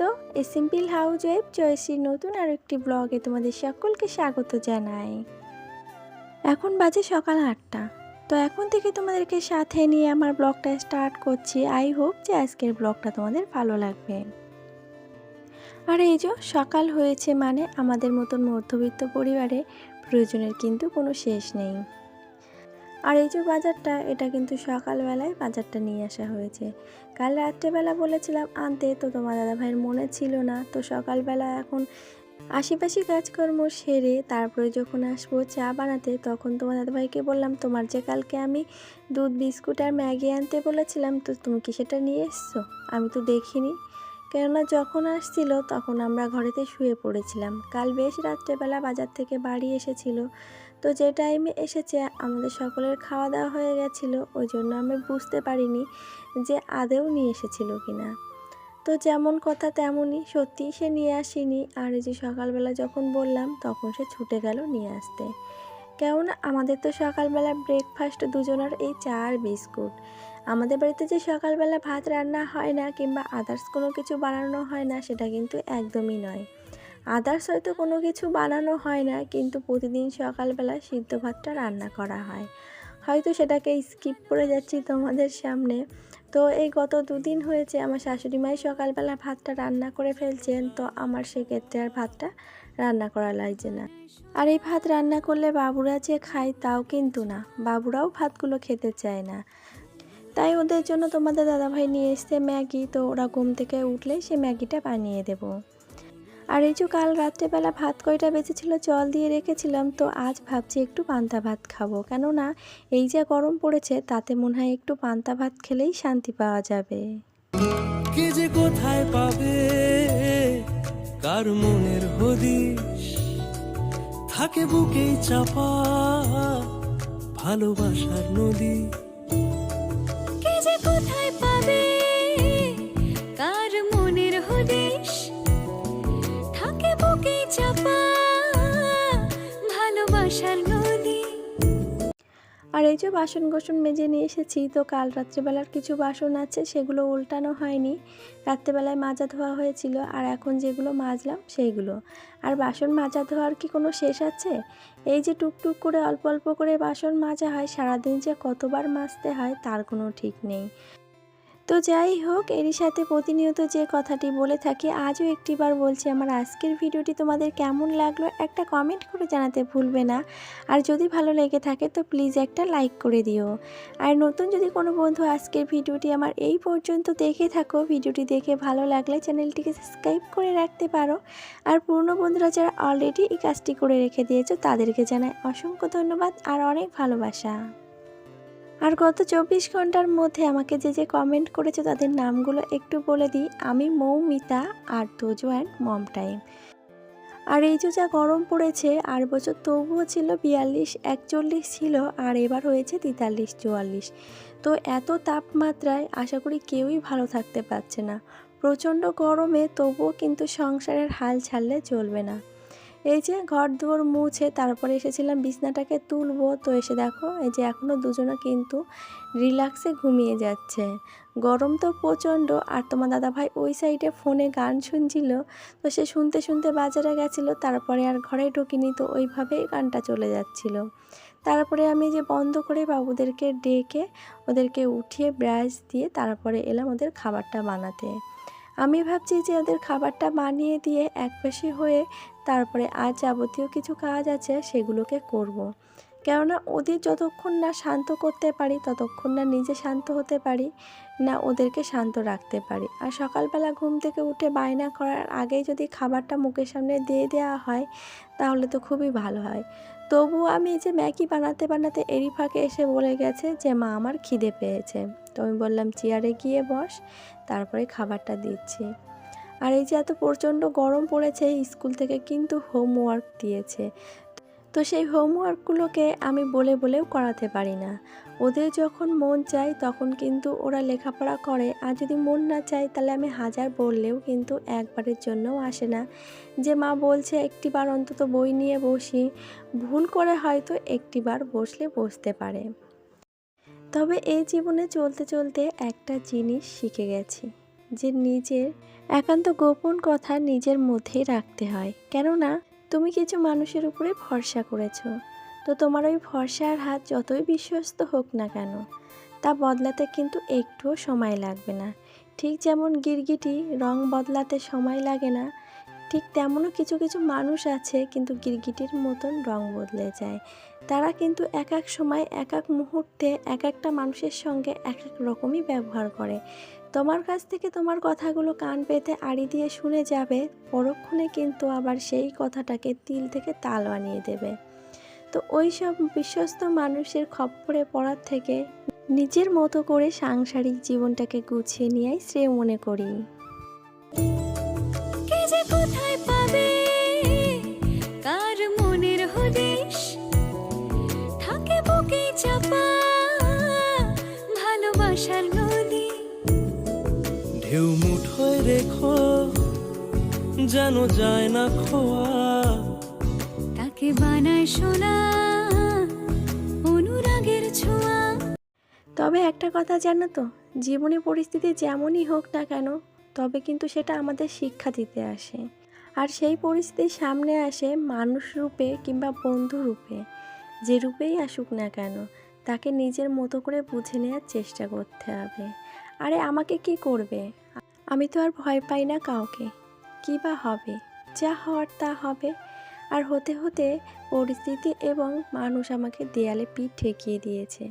তো এ simple house web জয়শ্রীর নতুন আর একটি ব্লগে তোমাদের সকলকে স্বাগত জানাই। এখন বাজে সকাল আটটা। তো এখন থেকে তোমাদেরকে সাথে নিয়ে আমার ব্লগটা স্টার্ট করছি। আই হোপ যে আজকের ব্লগটা তোমাদের ভালো লাগবে। আর এই যে সকাল হয়েছে মানে আমাদের মতন মধ্যবিত্ত পরিবারে প্রয়োজনের কিন্তু কোনো শেষ নেই। আর এই যে বাজারটা, এটা কিন্তু সকালবেলায় বাজারটা নিয়ে আসা হয়েছে। কাল রাত্রেবেলা বলেছিলাম, আনতে, তো তোমার দাদাভাইয়ের মনে ছিল না। তো সকালবেলা এখন আশেপাশে কাজকর্ম সেরে তারপরে যখন আসব চা বানাতে, তখন তোমার দাদাভাইকে বললাম, তোমার যে কালকে আমি দুধ, বিস্কুট আর ম্যাগি আনতে বলেছিলাম, তো তুমি কি সেটা নিয়ে এসছো? আমি তো দেখিনি। কেননা যখন আসছিল তখন আমরা ঘরেতে শুয়ে পড়েছিলাম। কাল বেশ রাত্রেবেলা বাজার থেকে বাড়ি এসেছিল। তো যে টাইমে এসেছে, আমাদের সকলের খাওয়া দাওয়া হয়ে গেছিল। ওই জন্য আমি বুঝতে পারিনি যে আদেও নিয়ে এসেছিল কিনা। তো যেমন কথা তেমনই সত্যি সে নিয়ে আসেনি। আর এই যে সকালবেলা যখন বললাম, তখন সে ছুটে গেল নিয়ে আসতে। কেননা আমাদের তো সকালবেলা ব্রেকফাস্ট দুজনের এই চা আর বিস্কুট। আমাদের বাড়িতে যে সকালবেলা ভাত রান্না হয় না কিংবা আদার্স কোনো কিছু বানানো হয় না, সেটা কিন্তু একদমই নয়। আদার্স হয়তো কোনো কিছু বানানো হয় না, কিন্তু প্রতিদিন সকালবেলা সিদ্ধ ভাতটা রান্না করা হয়। হয়তো সেটাকে স্কিপ করে যাচ্ছি তোমাদের সামনে। তো এই গত দুদিন হয়েছে, আমার শাশুড়ি মাই সকালবেলা ভাতটা রান্না করে ফেলছেন, তো আমার সেক্ষেত্রে আর ভাতটা রান্না করা লাগছে না। আর এই ভাত রান্না করলে বাবুরা যে খায়, তাও কিন্তু না। বাবুরাও ভাতগুলো খেতে চায় না। তাই ওদের জন্য তোমাদের দাদাভাই নিয়ে এসছে ম্যাগি, তো ওরা ঘুম থেকে উঠলে সে ম্যাগিটা বানিয়ে দেবো। আর এই যে কাল রাত্রেবেলা ভাত কয়টা বেঁচেছিল জল দিয়ে রেখেছিলাম, তো আজ ভাবছি একটু পান্তা ভাত খাব। কেননা এই যে গরম পড়েছে, তাতে মনে হয় একটু পান্তা ভাত খেলেই শান্তি পাওয়া যাবে। কে যে কোথায় পাবে? কার মনের থাকে বুকেই চাপা ভালোবাসার নদী। কোথায় পাবে? কার মনের থাকে বুকে চাপা ভালোবাসার নদী। আর এই যে বাসন কোসন মেজে নিয়ে এসেছি, তো কাল রাত্রেবেলার কিছু বাসন আছে, সেগুলো উল্টানো হয়নি। রাত্রেবেলায় মাজা ধোয়া হয়েছিল, আর এখন যেগুলো মাজলাম, সেইগুলো। আর বাসন মাজা ধোয়ার কি কোনো শেষ আছে? এই যে টুকটুক করে অল্প অল্প করে বাসন মাজা হয়, সারাদিন যে কতবার মাজতে হয়, তার কোনো ঠিক নেই। তো যাই হোক এরই সাথে প্রতিনিয়ত যে কথাটি বলে থাকি, আজও একটিবার বলছি, আমার আজকের ভিডিওটি তোমাদের কেমন লাগল একটা কমেন্ট করে জানাতে ভুলবে না। আর যদি ভালো লেগে থাকে, তো প্লিজ একটা লাইক করে দিও। আর নতুন যদি কোনো বন্ধু আজকের ভিডিওটি আমার এই পর্যন্ত দেখে থাকো, ভিডিওটি দেখে ভালো লাগলে চ্যানেলটিকে সাবস্ক্রাইব করে রাখতে পারো। আর পুরনো বন্ধুরা যারা অলরেডি এই কাজটি করে রেখে দিয়েছ, তাদেরকে জানাই অসংখ্য ধন্যবাদ আর অনেক ভালোবাসা। আর গত চব্বিশ ঘণ্টার মধ্যে আমাকে যে যে কমেন্ট করেছে তাদের নামগুলো একটু বলে দিই। আমি মৌমিতা আর তোজো অ্যান্ড মম টাইম আর এই যে যা গরম পড়েছে, আর বছর তবুও ছিল বিয়াল্লিশ, একচল্লিশ ছিল, আর এবার হয়েছে তেতাল্লিশ, চুয়াল্লিশ। তো এত তাপমাত্রায় আশা করি কেউই ভালো থাকতে পারছে না। প্রচণ্ড গরমে তবুও কিন্তু সংসারের হাল ছাড়লে চলবে না। এই যে ঘর দুয়ার মুছে তারপরে এসেছিলাম বিছনাটাকে তুলবো। তো এসে দেখো, এই যে এখনও দুজনে কিন্তু রিল্যাক্সে ঘুমিয়ে যাচ্ছে। গরম তো প্রচণ্ড, আর তোমার দাদাভাই ওই সাইডে ফোনে গান শুনছিল। তো সে শুনতে শুনতে বাজারে গেছিল, তারপরে আর ঘরে ঢুকিনি, তো ওইভাবেই গানটা চলে যাচ্ছিল। তারপরে আমি যে বন্ধ করে বাবুদেরকে ডেকে ওদেরকে উঠিয়ে ব্রাশ দিয়ে তারপরে এলাম ওদের খাবারটা বানাতে। আমি ভাবছি যে ওদের খাবারটা বানিয়ে দিয়ে একপাশে হয়ে তারপরে আর যাবতীয় কিছু কাজ আছে সেগুলোকে করব। কেননা ওদের যতক্ষণ না শান্ত করতে পারি, ততক্ষণ না নিজে শান্ত হতে পারি, না ওদেরকে শান্ত রাখতে পারি। আর সকালবেলা ঘুম থেকে উঠে বায়না করার আগেই যদি খাবারটা মুখের সামনে দিয়ে দেওয়া হয়, তাহলে তো খুবই ভালো হয়। তবুও আমি যে ম্যাগি বানাতে বানাতে এরই ফাঁকে এসে বলে গেছে যে, মা, আমার খিদে পেয়েছে। তো আমি বললাম, চেয়ারে গিয়ে বস, তারপরে খাবারটা দিচ্ছি। আর এই যে এত প্রচণ্ড গরম পড়েছে স্কুল থেকে কিন্তু হোমওয়ার্ক দিয়েছে। তো সেই হোমওয়ার্কগুলোকে আমি বলে বলেও করাতে পারি না। ওদের যখন মন চায় তখন কিন্তু ওরা লেখাপড়া করে, আর যদি মন না চায় তাহলে আমি হাজার বললেও কিন্তু একবারের জন্যও আসে না। যে মা বলছে, একটিবার অন্তত বই নিয়ে বসি। ভুল করে হয়তো একটিবার বসলে বসতে পারে। তবে এই জীবনে চলতে চলতে একটা জিনিস শিখে গেছি। যে নিজের একান্ত গোপন কথা নিজের মধ্যেই রাখতে হয়। কেননা, তুমি কিছু মানুষের উপরে ভরসা করেছ। তো তোমার ওই ভরসার হাত যতই বিশ্বস্ত হোক না কেন, তা বদলাতে কিন্তু একটুও সময় লাগবে না। ঠিক যেমন গিরগিটি রং বদলাতে সময় লাগে না, ঠিক তেমনও কিছু কিছু মানুষ আছে কিন্তু গিরগিটির মতন রং বদলে যায়। তারা কিন্তু এক এক সময় এক এক মুহূর্তে এক একটা মানুষের সঙ্গে এক এক রকমই ব্যবহার করে। তোমার কাছ থেকে তোমার কথাগুলো কান পেতে আড়ি দিয়ে শুনে যাবে, পরক্ষণে কিন্তু আবার সেই কথাটাকে তিল থেকে তাল বানিয়ে দেবে। তো ওই সব বিশ্বস্ত মানুষের খপ্পরে পড়ার থেকে নিজের মতো করে সাংসারিক জীবনটাকে গুছিয়ে নেওয়াই শ্রেয় মনে করি। কোথায় পাবে ঢেউ মুঠোয় রেখো যেন যায় না খোয়া। তাকে বানায় সোনা অনুরাগের ছোঁয়া। তবে একটা কথা জানো তো জীবনে পরিস্থিতি যেমনই হোক না কেন তবে কিন্তু সেটা আমাদের শিক্ষা দিতে আসে। আর সেই পরিস্থিতি সামনে আসে মানুষ রূপে কিংবা বন্ধু রূপে যে রূপেই আসুক না কেন তাকে নিজের মতো করে বুঝে নেওয়ার চেষ্টা করতে হবে। আরে আমাকে কি করবে? আমি তো আর ভয় পাই না কাউকে। কী বা হবে? যা হওয়ার তা হবে। আর হতে হতে পরিস্থিতি এবং মানুষ আমাকে দেয়ালে পিঠ ঠেকিয়ে দিয়েছে।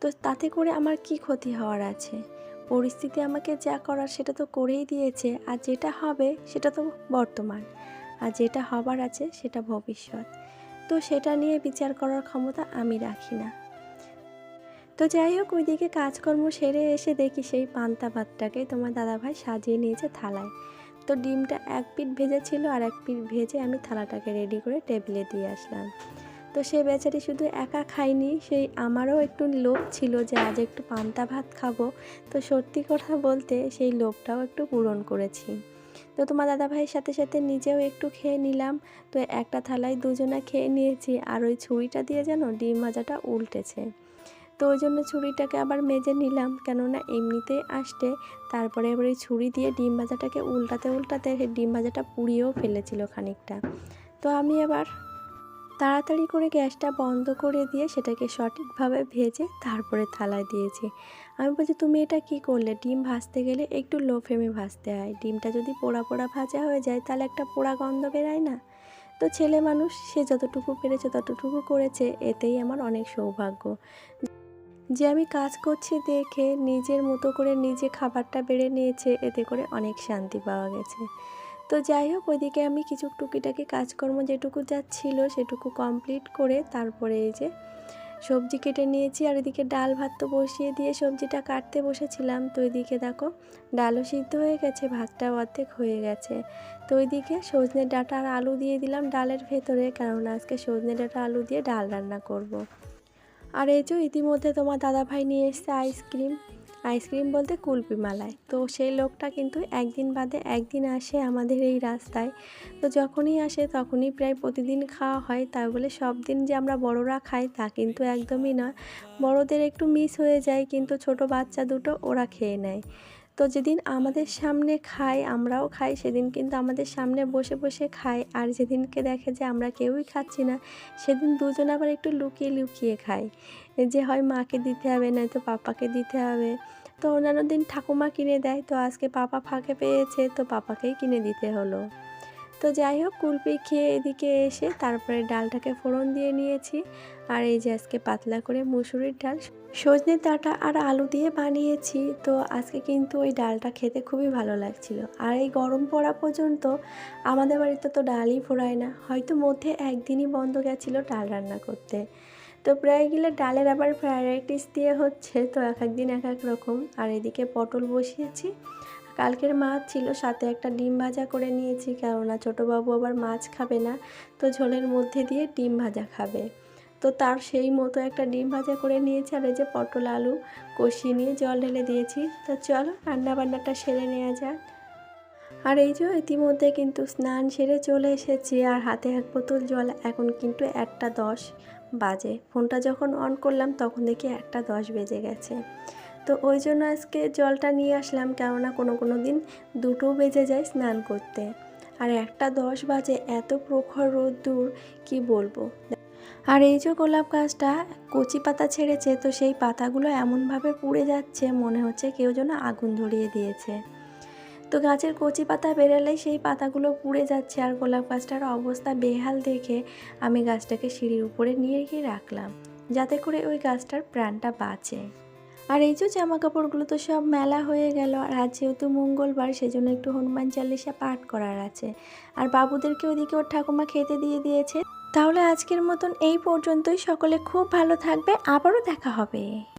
তো তাতে করে আমার কি ক্ষতি হওয়ার আছে? পরিস্থিতি আমাকে যা করার সেটা তো করেই দিয়েছে। আর যেটা হবে সেটা তো বর্তমান। আর যেটা হবার আছে সেটা ভবিষ্যৎ। তো সেটা নিয়ে বিচার করার ক্ষমতা আমি রাখি না। তো যাই হোক, ওইদিকে কাজকর্ম সেরে এসে দেখি সেই পান্তা ভাতটাকে তোমার দাদাভাই সাজিয়ে নিয়েছে থালায়। তো ডিমটা এক পিঠ ভেজে ছিল আর এক পিঠ ভেজে আমি থালাটাকে রেডি করে টেবিলে দিয়ে আসলাম। তো সে বেচারি শুধু একা খায়নি, সেই আমারও একটু লোভ ছিল যে আজ একটু পান্তা ভাত খাব। তো সত্যি কথা বলতে সেই লোভটাও একটু পূরণ করেছি। তো তোমার দাদাভাইয়ের সাথে সাথে নিজেও একটু খেয়ে নিলাম। তো একটা থালায় দুজনে খেয়ে নিয়েছি আর ওই ছুরিটা দিয়ে যেন ডিম ভাজাটা উল্টেছে। তো ওই জন্য ছুরিটাকে আবার মেজে নিলাম। কেননা এমনিতেই আসতে তারপরে এবার ওই ছুরি দিয়ে ডিম ভাজাটাকে উল্টাতে উল্টাতে সেই ডিম ভাজাটা পুড়িয়েও ফেলেছিল খানিকটা। তো আমি এবার তাড়াতাড়ি করে গ্যাসটা বন্ধ করে দিয়ে সেটাকে সঠিকভাবে ভেজে তারপরে থালায় দিয়েছি। আমি বলছি, তুমি এটা কি করলে? ডিম ভাজতে গেলে একটু লো ফ্লেমে ভাজতে হয়। ডিমটা যদি পোড়া পোড়া ভাজা হয়ে যায়, তাহলে একটা পোড়া গন্ধ বেরায় না? তো ছেলে মানুষ, সে যতটুকু পেরেছে ততটুকু করেছে। এতেই আমার অনেক সৌভাগ্য। যে আমি কাজ করছি দেখে নিজের মতো করে নিজে খাবারটা বেড়ে নিয়েছে, এতে করে অনেক শান্তি পাওয়া গেছে। তো যাই হোক, ওইদিকে আমি কিছু টুকিটাকি কাজকর্ম যেটুকু যা ছিল সেটুকু কমপ্লিট করে তারপরে এই যে সবজি কেটে নিয়েছি, আর এদিকে ডাল ভাত তো বসিয়ে দিয়ে সবজিটা কাটতে বসেছিলাম। তো ওইদিকে দেখো, ডালও সিদ্ধ হয়ে গেছে ভাতটা অর্ধেক হয়ে গেছে। তো ওইদিকে সজনে ডাটা আর আলু দিয়ে দিলাম ডালের ভেতরে কারণ আজকে সজনে ডাঁটা, আলু দিয়ে ডাল রান্না করব। আর এই যে ইতিমধ্যে তোমার দাদাভাই নিয়ে এসছে আইসক্রিম। আইসক্রিম বলতে কুলপি মালায় তো সেই লোকটা কিন্তু একদিন বাদে একদিন আসে আমাদের এই রাস্তায়। তো যখনই আসে তখনই প্রায় প্রতিদিন খাওয়া হয়। তাই বলে সব দিন যে আমরা বড়রা খাই তা কিন্তু একদমই নয়। বড়দের একটু মিস হয়ে যায়, কিন্তু ছোট বাচ্চা দুটো ওরা খেয়ে নেয়। তো যেদিন আমাদের সামনে খায়, আমরাও খাই, সেদিন কিন্তু আমাদের সামনে বসে বসে খাই আর যেদিনকে দেখে যে আমরা কেউই খাচ্ছি না, সেদিন দুজন আবার একটু লুকিয়ে লুকিয়ে খায়। যে হয় মাকে দিতে হবে, নয়তো পাপাকে দিতে হবে। তো অন্যান্য দিন ঠাকুমা কিনে দেয়, তো আজকে পাপা ফাঁকে পেয়েছে, তো পাপাকেই কিনে দিতে হলো। তো যাই হোক, কুলপি খেয়ে এদিকে এসে তারপরে ডালটাকে ফোড়ন দিয়ে নিয়েছি। আর এই যে আজকে পাতলা করে মুসুরির ডাল, সজনে ডাঁটা আর আলু দিয়ে বানিয়েছি। তো আজকে কিন্তু ওই ডালটা খেতে খুবই ভালো লাগছিল। আর এই গরম পড়া পর্যন্ত আমাদের বাড়িতে তো ডালই ফোড়ায় না। হয়তো মধ্যে একদিনই বন্ধ গেছিল ডাল রান্না করতে। তো প্রায় গেলে ডালের আবার ভ্যারাইটিস দিয়ে হচ্ছে, তো এক এক দিন এক এক রকম। আর এদিকে পটল বসিয়েছি। কালকের মাছ ছিল, সাথে একটা ডিম ভাজা করে নিয়েছি, কেননা ছোটোবাবু আবার মাছ খাবে না, তো ঝোলের মধ্যে দিয়ে ডিম ভাজা খাবে। তো তার সেই মতো একটা ডিম ভাজা করে নিয়েছি, আর এই যে পটল আলু কষিয়ে নিয়ে জল ঢেলে দিয়েছি। তো চলো রান্না বান্নাটা সেরে নেওয়া যাক। আর এই যে ইতিমধ্যে কিন্তু স্নান সেরে চলে এসেছি, আর হাতে এক বোতল জল, এখন কিন্তু একটা দশ বাজে। ফোনটা যখন অন করলাম, তখন দেখি একটা দশ বেজে গেছে। তো ওই জন্য আজকে জলটা নিয়ে আসলাম, কেননা কোনো কোনো দিন দুটো বেজে যায় স্নান করতে। আর একটা দশ বাজে, এত প্রখর রোদ্দুর, কি বলব? আর এই যে গোলাপ গাছটা কচি পাতা ছেড়েছে, তো সেই পাতাগুলো এমনভাবে পুড়ে যাচ্ছে, মনে হচ্ছে কেউ যেন আগুন ধরিয়ে দিয়েছে। তো গাছের কচি পাতা বেরোলেই সেই পাতাগুলো পুড়ে যাচ্ছে, আর গোলাপ গাছটার অবস্থা বেহাল দেখে আমি গাছটাকে সিঁড়ির উপরে নিয়ে গিয়ে রাখলাম, যাতে করে ওই গাছটার প্রাণটা বাঁচে। আর এই যে জামা কাপড়গুলো তো সব মেলা হয়ে গেল, আর আজ যেহেতু মঙ্গলবার, সেজন্য একটু হনুমান চালিশা পাঠ করার আছে। আর বাবুদেরকে ওদিকে ওর ঠাকুমা খেতে দিয়ে দিয়েছে। তাহলে আজকের মতন এই পর্যন্তই। সকলে খুব ভালো থাকবে। আবারও দেখা হবে।